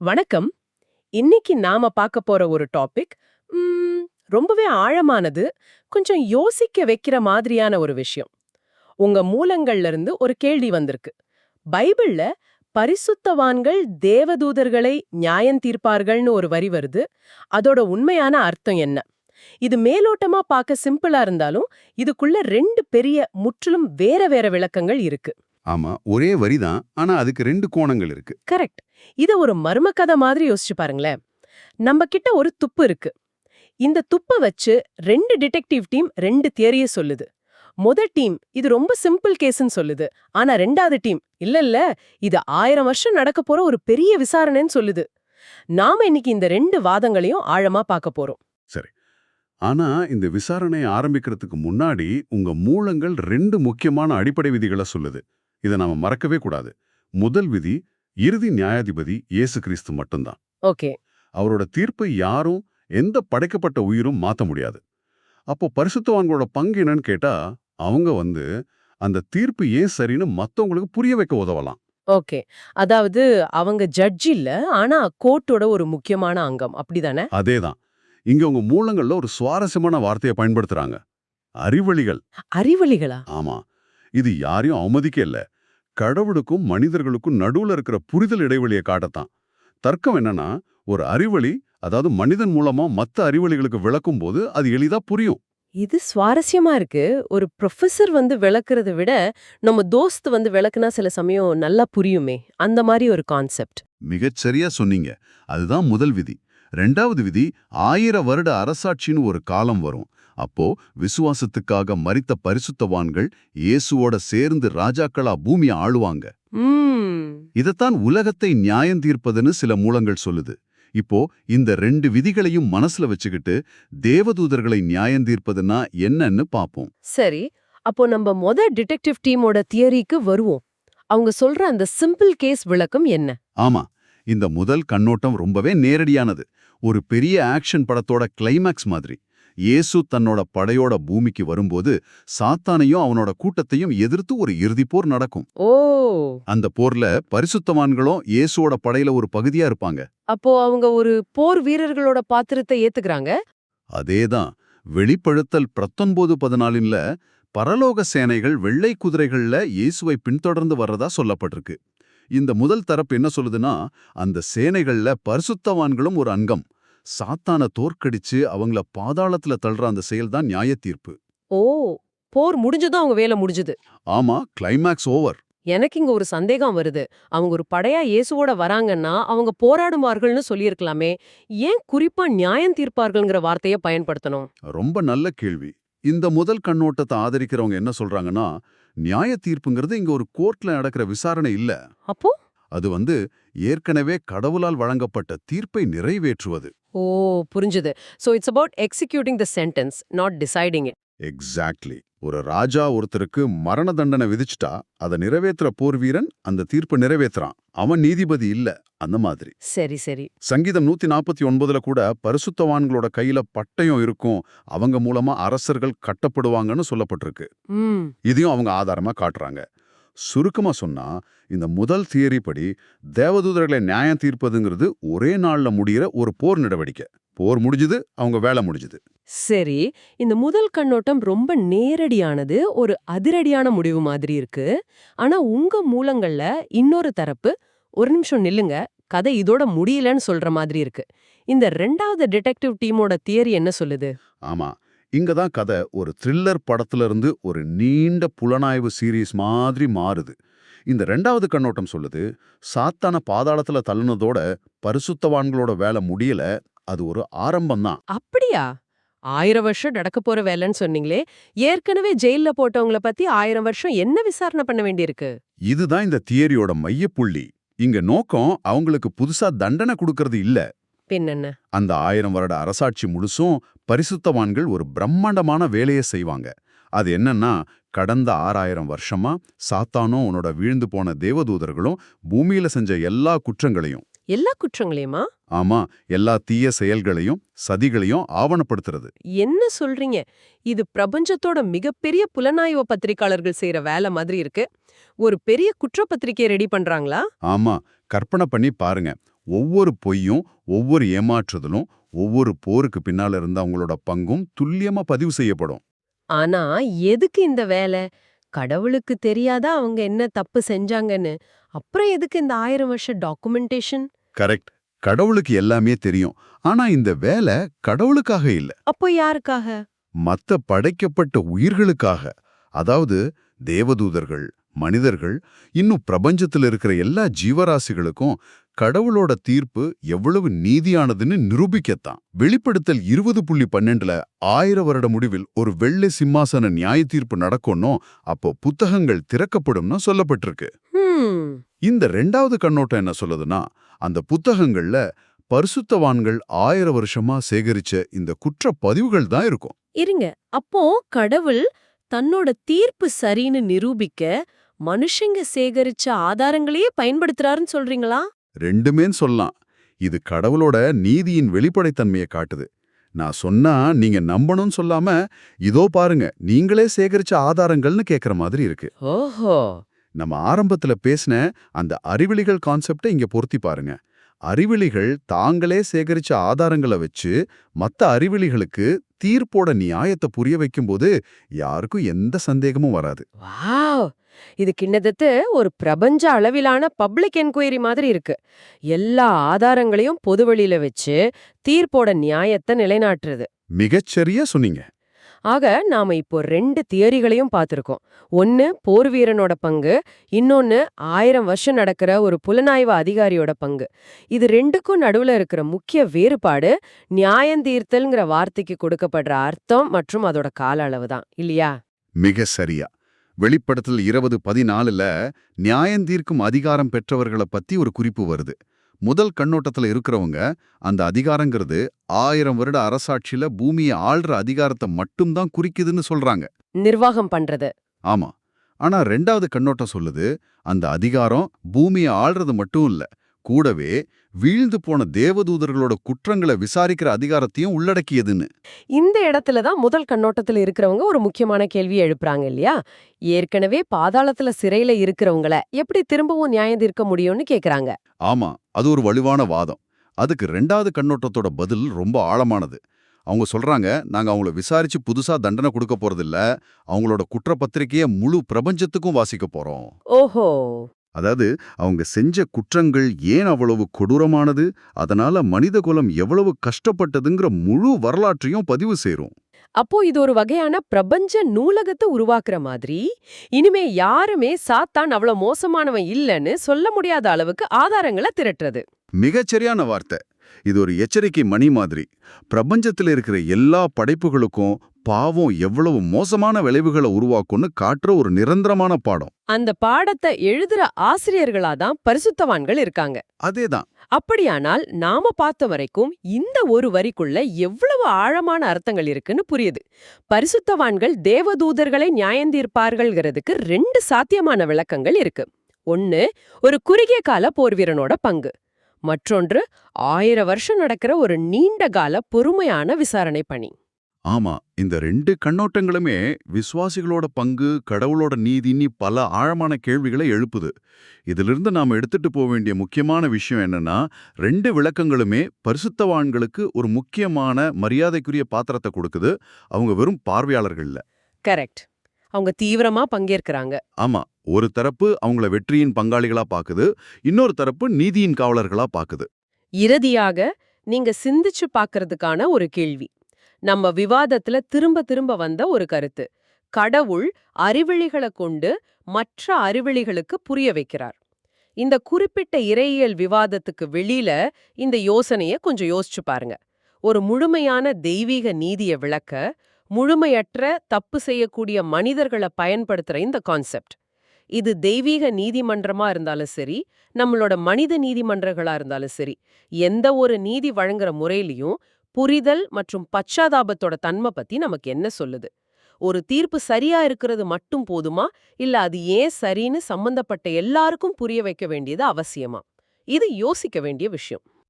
வணக்கம். இன்னைக்கு நாம பார்க்க போற ஒரு டாபிக் ரொம்பவே ஆழமானது கொஞ்சம் யோசிக்க வைக்கிற மாதிரியான ஒரு விஷயம். உங்க மூலங்கள்ல இருந்து ஒரு கேள்வி வந்திருக்கு. பைபிள்ல பரிசுத்தவான்கள் தேவதூதர்களை நியாயம் தீர்ப்பார்கள்னு ஒரு வரி வருது. அதோட உண்மையான அர்த்தம் என்ன? இது மேலோட்டமா பார்க்க சிம்பிளா இருந்தாலும் இதுக்குள்ள ரெண்டு பெரிய முற்றிலும் வேற வேற விளக்கங்கள் இருக்கு. ஆமா ஒரே வரிதான் ஆனா அதுக்கு ரெண்டு கோணங்கள் இருக்கு. கரெக்ட் இத ஒரு மர்ம கதை மாதிரி யோசிச்சு பாருங்களேன். நம்ம கிட்ட ஒரு துப்பு இருக்கு. இந்த துப்பை வச்சு ரெண்டு டிடெக்டிவ் டீம் ரெண்டு தியரிய சொல்லுது. முத டீம் இது ரொம்ப சிம்பிள் கேஸ்னு சொல்லுது. ஆனா ரெண்டாவது டீம் இல்ல இல்ல இது ஆயிரம் வருஷம் நடக்க போற ஒரு பெரிய விசாரணைன்னு சொல்லுது. நாம இன்னைக்கு இந்த ரெண்டு வாதங்களையும் ஆழமா பார்க்க போறோம். சரி. ஆனா இந்த விசாரணையை ஆரம்பிக்கிறதுக்கு முன்னாடி உங்க மூலங்கள் ரெண்டு முக்கியமான அடிப்படை விதிகளை சொல்லுது. இதை நாம மறக்கவே கூடாது. முதல் விதி இறுதி நியாயாதிபதி இயேசு கிறிஸ்து மட்டும்தான். ஓகே. அவரோட தீர்ப்பை யாரும் எந்த படைக்கப்பட்ட உயிரும் மாத்த முடியாது. அப்போ பரிசுத்தவான்களோட பங்கு என்னன்னு கேட்டா அவங்க வந்து அந்த தீர்ப்பு ஏன் சரின்னு மத்தவங்களுக்கு புரிய வைக்க உதவலாம். ஓகே. அதாவது அவங்க ஜட்ஜ் இல்ல ஆனா கோர்ட்டோட ஒரு முக்கியமான அங்கம். அப்படிதானே? அதேதான். இங்க உங்க மூலங்கள்ல ஒரு சுவாரஸ்யமான வார்த்தையை பயன்படுத்துறாங்க. அறிவழிகள். அறிவழிகளா? ஆமா. இது யாரையும் அவமதிக்க இல்ல கடவுளுக்கும் மனிதர்களுக்கும் நடுவுல இருக்கிற புரிதல் இடைவெளியை காட்டத்தான். தர்க்கம் என்னன்னா ஒரு அறிவழி அதாவது மனிதன் மூலமா மத்த அறிவழிகளுக்கு விளக்கும் போது அது எளிதா புரியும். இது சுவாரஸ்யமா இருக்கு. ஒரு ப்ரொஃபசர் வந்து விளக்குறதை விட நம்ம தோஸ்த் வந்து விளக்குனா சில சமயம் நல்லா புரியுமே. அந்த மாதிரி ஒரு கான்செப்ட் மிகச் சரியா சொன்னீங்க. அதுதான் முதல் விதி. ரெண்டாவது விதி ஆயிர வருட அரசாட்சின்னு ஒரு காலம் வரும். அப்போ விசுவாசத்துக்காக மரித்த பரிசுத்தவான்கள் இயேசுவோட சேர்ந்து ராஜாக்களா பூமியை ஆளுவாங்க. இதத்தான் உலகத்தை நியாயம் தீர்ப்பதுன்னு சில மூலங்கள் சொல்லுது. இப்போ இந்த ரெண்டு விதிகளையும் மனசுல வச்சுக்கிட்டு தேவதூதர்களை நியாயம் தீர்ப்பதுன்னா என்னன்னு பாப்போம். சரி அப்போ நம்ம மொத டிடெக்டிவ் டீமோட தியரிக்கு வருவோம். அவங்க சொல்ற அந்த சிம்பிள் கேஸ் விளக்கம் என்ன? ஆமா இந்த முதல் கண்ணோட்டம் ரொம்பவே நேரடியானது. ஒரு பெரிய ஆக்ஷன் படத்தோட கிளைமாக்ஸ் மாதிரி. இயேசு தன்னோட படையோட பூமிக்கு வரும்போது சாத்தானையும் அவனோட கூட்டத்தையும் எதிர்த்து ஒரு இறுதிப் போர் நடக்கும். ஓ! அந்த போர்ல பரிசுத்தவான்களும் இயேசுவோட படையில ஒரு பகுதியா இருப்பாங்க. அப்போ அவங்க ஒரு போர் வீரர்களோட பாத்திரத்தை ஏத்துக்கறாங்க? அதேதான். வெளிப்படுத்தல் பத்தொன்பது பதினாலின்ல பரலோக சேனைகள் வெள்ளை குதிரைகள்ல இயேசுவை பின்தொடர்ந்து வர்றதா சொல்லப்பட்டிருக்கு. இந்த முதல் தரப்பு என்ன சொல்லுதுன்னா அந்த சேனைகள்ல பரிசுத்தவான்களும் ஒரு அங்கம். சாத்தான தோற்கடிச்சு அவங்கள பாதாளத்துல தள்ளுற அந்த செயல்தான் நியாய தீர்ப்பு ஓ போர் முடிஞ்சதும் அவங்க வேலை முடிஞ்சது. ஆமா கிளைமாக்ஸ் ஓவர் எனக்கு இங்க ஒரு சந்தேகம் வருது. அவங்க ஒரு படையா இயேசுவோட வராங்கன்னா அவங்க போராடுவார்கள்னு சொல்லியிருக்கலாமே. ஏன் குறிப்பா நியாயம் தீர்ப்பார்கள்ங்கிற வார்த்தையை பயன்படுத்தணும்? ரொம்ப நல்ல கேள்வி. இந்த முதல் கண்ணோட்டத்தை ஆதரிக்கிறவங்க என்ன சொல்றாங்கன்னா நியாய தீர்ப்புங்கிறது இங்க ஒரு கோர்ட்ல நடக்கிற விசாரணை இல்ல. அப்போ? அது வந்து ஏற்கனவே கடவுளால் வழங்கப்பட்ட தீர்ப்பை நிறைவேற்றுவது. ஓ புரிஞ்சுது. So it's about executing the sentence not deciding it exactly ஒரு ராஜா ஒருத்தருக்கு மரண தண்டனை விதிச்சிட்டா அதை நிறைவேற்றுற போர் வீரன் அந்த தீர்ப்பை நிறைவேத்துறான். அவன் நீதிபதி இல்ல அந்த மாதிரி. சரி சரி. சங்கீதம் நூத்தி நாற்பத்தி ஒன்பதுல கூட பரிசுத்தவான்களோட கையில பட்டயம் இருக்கும். அவங்க மூலமா அரசர்கள் கட்டப்படுவாங்கன்னு சொல்லப்பட்டிருக்கு. இதையும் அவங்க ஆதாரமா காட்டுறாங்க. சுருக்கமா சொன்னா இந்த முதல் தியரி படி தேவதூதர்களை நியாயம் தீர்ப்பதுங்கிறது ஒரே நாள்ல முடிகிற ஒரு போர் நடவடிக்கை. போர் முடிஞ்சுது அவங்க வேலை முடிஞ்சுது. சரி இந்த முதல் கண்ணோட்டம் ரொம்ப நேரடியானது ஒரு அதிரடியான முடிவு மாதிரி இருக்கு. ஆனா உங்க மூலங்கள்ல இன்னொரு தரப்பு ஒரு நிமிஷம் நில்லுங்க கதை இதோட முடியலன்னு சொல்ற மாதிரி இருக்கு. இந்த ரெண்டாவது டிடெக்டிவ் டீமோட தியரி என்ன சொல்லுது? ஆமா இங்க தான் கதை ஒரு த்ரில்லர் படத்துல இருந்து ஒரு நீண்ட புலனாய்வு சீரீஸ் மாதிரி மாறுது. இந்த ரெண்டாவது கண்ணோட்டம் சொல்லுது சாத்தான பாதாளத்துல தள்ளுனதோட பரிசுத்தவான்களோட வேலை முடியல அது ஒரு ஆரம்பம்தான். அப்படியா? ஆயிரம் வருஷம் நடக்க போற வேலைன்னு சொன்னீங்களே. ஏற்கனவே ஜெயில்ல போட்டவங்கள பத்தி ஆயிரம் வருஷம் என்ன விசாரணை பண்ண வேண்டியிருக்கு? இதுதான் இந்த தியரியோட மையப்புள்ளி. இங்க நோக்கம் அவங்களுக்கு புதுசா தண்டனை கொடுக்கறது இல்ல. பின்னென்ன? அந்த ஆயிரம் வருட அரசாட்சி முழுசும் பரிசுத்தவான்கள் ஒரு பிரம்மாண்டமான வேலையை செய்வாங்க. அது என்னன்னா கடந்த ஆறாயிரம் வருஷமா சாத்தானும் உன்னோட வீழ்ந்து போன தேவதூதர்களும் பூமியில செஞ்ச எல்லா குற்றங்களையும் எல்லா குற்றங்களையுமா? ஆமா எல்லா தீய செயல்களையும் சதிகளையும் ஆவணப்படுத்துறது. என்ன சொல்றீங்க? இது பிரபஞ்சத்தோட மிகப்பெரிய புலனாய்வு பத்திரிக்கையாளர்கள் செய்யற வேலை மாதிரி இருக்கு. ஒரு பெரிய குற்றப்பத்திரிக்கை ரெடி பண்றாங்களா? ஆமா கற்பனை பண்ணி பாருங்க. ஒவ்வொரு பொய்யும் ஒவ்வொரு ஏமாற்றுதலும் ஒவ்வொரு போருக்கு பின்னால இருந்த அவங்களோட பங்கும் துல்லியமா பதிவு செய்யப்படும். ஆனா எதுக்கு இந்த வேலை? கடவுளுக்கு தெரியாதா அவங்க என்ன தப்பு செஞ்சாங்கன்னு? அப்புறம் எதுக்கு இந்த ஆயிரம் வருஷம் டாக்குமெண்டேஷன் கரெக்ட். கடவுளுக்கு எல்லாமே தெரியும். ஆனா இந்த வேலை கடவுளுக்காக இல்ல. அப்போ யாருக்காக? மத்த படைக்கப்பட்ட உயிர்களுக்காக. அதாவது தேவதூதர்கள் மனிதர்கள் இன்னும் பிரபஞ்சத்துல இருக்கிற எல்லா ஜீவராசிகளுக்கும் கடவுளோட தீர்ப்பு எவ்வளவு நீதியானதுன்னு நிரூபிக்கத்தான். வெளிப்படுத்தல் இருபது புள்ளி பன்னெண்டுல ஆயிர வருட முடிவில் ஒரு வெள்ளை சிம்மாசன நியாய தீர்ப்பு நடக்கணும் அப்போ புத்தகங்கள் திறக்கப்படும்னு சொல்லப்பட்டிருக்கு. இந்த ரெண்டாவது கண்ணோட்டம் என்ன சொல்லுதுன்னா அந்த புத்தகங்கள்ல பரிசுத்தவான்கள் ஆயிர வருஷமா சேகரிச்ச இந்த குற்ற பதிவுகள் தான் இருக்கும். இருங்க. அப்போ கடவுள் தன்னோட தீர்ப்பு சரின்னு நிரூபிக்க மனுஷங்க சேகரிச்ச ஆதாரங்களையே பயன்படுத்துறாருன்னு சொல்றீங்களா? ரெண்டுமேன்னு சொல்லலாம். இது கடவுளோட நீதியின் வெளிப்படைத்தன்மையை காட்டுது. நான் சொன்னா நீங்க நம்பணும்னு சொல்லாம இதோ பாருங்க நீங்களே சேகரிச்ச ஆதாரங்கள்னு கேக்குற மாதிரி இருக்கு. ஓஹோ. நம்ம ஆரம்பத்துல பேசின அந்த அறிவிலிகள் கான்செப்டை இங்க பொருத்தி பாருங்க. அறிவிலிகள் தாங்களே சேகரிச்ச ஆதாரங்களை வச்சு மத்த அறிவிலிகளுக்கு தீர்ப்போட நியாயத்தை புரிய வைக்கும்போது யாருக்கும் எந்த சந்தேகமும் வராது. இது கிண்ணத்தட்ட ஒரு பிரபஞ்ச அளவிலான பப்ளிக் என்கொயரி மாதிரி இருக்கு. எல்லா ஆதாரங்களையும் பொதுவெளியில வச்சு தீர்ப்போட நியாயத்தை நிலைநாட்டுறது. மிகச்சரியா சொன்னீங்க. ஆக நாம இப்போ ரெண்டு தியரிகளையும் பார்த்திருக்கோம். ஒன்னு போர் வீரனோட பங்கு. இன்னொன்னு ஆயிரம் வருஷம் நடக்கிற ஒரு புலனாய்வு அதிகாரியோட பங்கு. இது ரெண்டுக்கும் நடுவுல இருக்கிற முக்கிய வேறுபாடு நியாயந்தீர்த்தல்ங்கிற வார்த்தைக்கு கொடுக்கப்படுற அர்த்தம் மற்றும் அதோட கால அளவு தான். இல்லையா? மிக சரியா வெளிப்படத்தில் இருபது பதினாலுல நியாயந்தீர்க்கும் அதிகாரம் பெற்றவர்கள பத்தி ஒரு குறிப்பு வருது. முதல் கண்ணோட்டத்துல இருக்கிறவங்க அந்த அதிகாரங்கிறது ஆயிரம் வருட அரசாட்சியில பூமியை ஆள்ற அதிகாரத்தை மட்டும்தான் குறிக்குதுன்னு சொல்றாங்க. நிர்வாகம் பண்றது. ஆமா. ஆனா ரெண்டாவது கண்ணோட்டம் சொல்லுது அந்த அதிகாரம் பூமியை ஆள்றது மட்டும் இல்ல கூடவே வீழ்ந்து போன தேவதூதர்களோட குற்றங்களை விசாரிக்கிற அதிகாரத்தையும் உள்ளடக்கியதுன்னு. இந்த இடத்துல தான் முதல் கண்ணோட்டத்துல இருக்கிறவங்க ஒரு முக்கியமான கேள்வியை எழுப்புறாங்க இல்லையா? ஏற்கனவே பாதாளத்துல சிறையில இருக்கிறவங்கள எப்படி திரும்பவும் நியாயம் தீர்க்க முடியும்னு கேக்குறாங்க. ஆமா அது ஒரு வலுவான வாதம். அதுக்கு ரெண்டாவது கண்ணோட்டத்தோட பதில் ரொம்ப ஆழமானது. அவங்க சொல்றாங்க நாங்க அவங்கள விசாரிச்சு புதுசா தண்டனை கொடுக்க போறதில்ல. அவங்களோட குற்றப்பத்திரிக்கைய முழு பிரபஞ்சத்துக்கும் வாசிக்க போறோம். ஓஹோ! அதாவது அவங்க செஞ்ச குற்றங்கள் ஏன் அவ்வளவு கொடூரமானது? அதனால மனித குலம் எவ்வளவு கஷ்டப்பட்டதுங்கிற முழு வரலாற்றையும் பதிவு செய்றோம் அப்போ இது ஒரு வகையான பிரபஞ்ச நூலகத்தை உருவாக்குற மாதிரி இனிமே யாருமே சாத்தான் அவ்வளவு மோசமானவன் இல்லைன்னு சொல்ல முடியாத அளவுக்கு ஆதாரங்களை திரட்டுறது. மிகச்சரியான வார்த்தை. இது ஒரு எச்சரிக்கை மணி மாதிரி. பிரபஞ்சத்தில் இருக்கிற எல்லா படைப்புகளுக்கும் பாவம் எவ்வளவு மோசமான விளைவுகளை உருவாக்கும்னு காட்டுற ஒரு நிரந்தரமான பாடம். அந்த பாடத்தை எழுதுற ஆசிரியர்களா தான் பரிசுத்தவான்கள் இருக்காங்க. அதேதான். அப்படியானால் நாம பார்த்த வரைக்கும் இந்த ஒரு வரிக்குள்ள எவ்வளவு ஆழமான அர்த்தங்கள் இருக்குன்னு புரியுது. பரிசுத்தவான்கள் தேவதூதர்களை நியாயந்தீர்ப்பார்கள்ங்கிறதுக்கு ரெண்டு சாத்தியமான விளக்கங்கள் இருக்கு. ஒன்னு ஒரு குறுகிய கால போர்வீரனோட பங்கு. மற்றொன்று ஆயிரம் வருஷம் நடக்கிற ஒரு நீண்ட கால பொறுமையான விசாரணை பணி. ஆமா இந்த ரெண்டு கண்ணோட்டங்களுமே விசுவாசிகளோட பங்கு கடவுளோட நீதின்னு பல ஆழமான கேள்விகளை எழுப்புது. இதிலிருந்து நாம எடுத்துட்டு போக வேண்டிய முக்கியமான விஷயம் என்னன்னா ரெண்டு விளக்கங்களுமே பரிசுத்தவான்களுக்கு ஒரு முக்கியமான மரியாதைக்குரிய பாத்திரத்தை கொடுக்குது. அவங்க வெறும் பார்வையாளர்கள் இல்ல. கரெக்ட். அவங்க தீவிரமா பங்கேற்கிறாங்க. ஆமா. ஒரு தரப்பு அவங்கள வெற்றியின் பங்காளிகளா பாக்குது. இன்னொரு தரப்பு நீதியின் காவலர்களா பாக்குது. இறுதியாக நீங்க சிந்திச்சு பார்க்கறதுக்கான ஒரு கேள்வி. நம்ம விவாதத்துல திரும்ப திரும்ப வந்த ஒரு கருத்து. கடவுள் அறிவிழிகளை கொண்டு மற்ற அறிவிழிகளுக்கு புரிய வைக்கிறார். இந்த குறிப்பிட்ட இறையியல் விவாதத்துக்கு வெளியில இந்த யோசனைய கொஞ்சம் யோசிச்சு பாருங்க. ஒரு முழுமையான தெய்வீக நீதியை விளக்க முழுமையற்ற தப்பு செய்யக்கூடிய மனிதர்களை பயன்படுத்துற இந்த கான்செப்ட். இது தெய்வீக நீதிமன்றமா இருந்தாலும் சரி நம்மளோட மனித நீதிமன்றங்களா இருந்தாலும் சரி எந்த ஒரு நீதி வழங்குற முறையிலையும் புரிதல் மற்றும் பச்சாதாபத்தோட தன்மை பத்தி நமக்கு என்ன சொல்லுது? ஒரு தீர்ப்பு சரியா இருக்கிறது மட்டும் போதுமா? இல்ல அது ஏன் சரின்னு சம்பந்தப்பட்ட எல்லாருக்கும் புரிய வைக்க வேண்டியது அவசியமா? இது யோசிக்க வேண்டிய விஷயம்.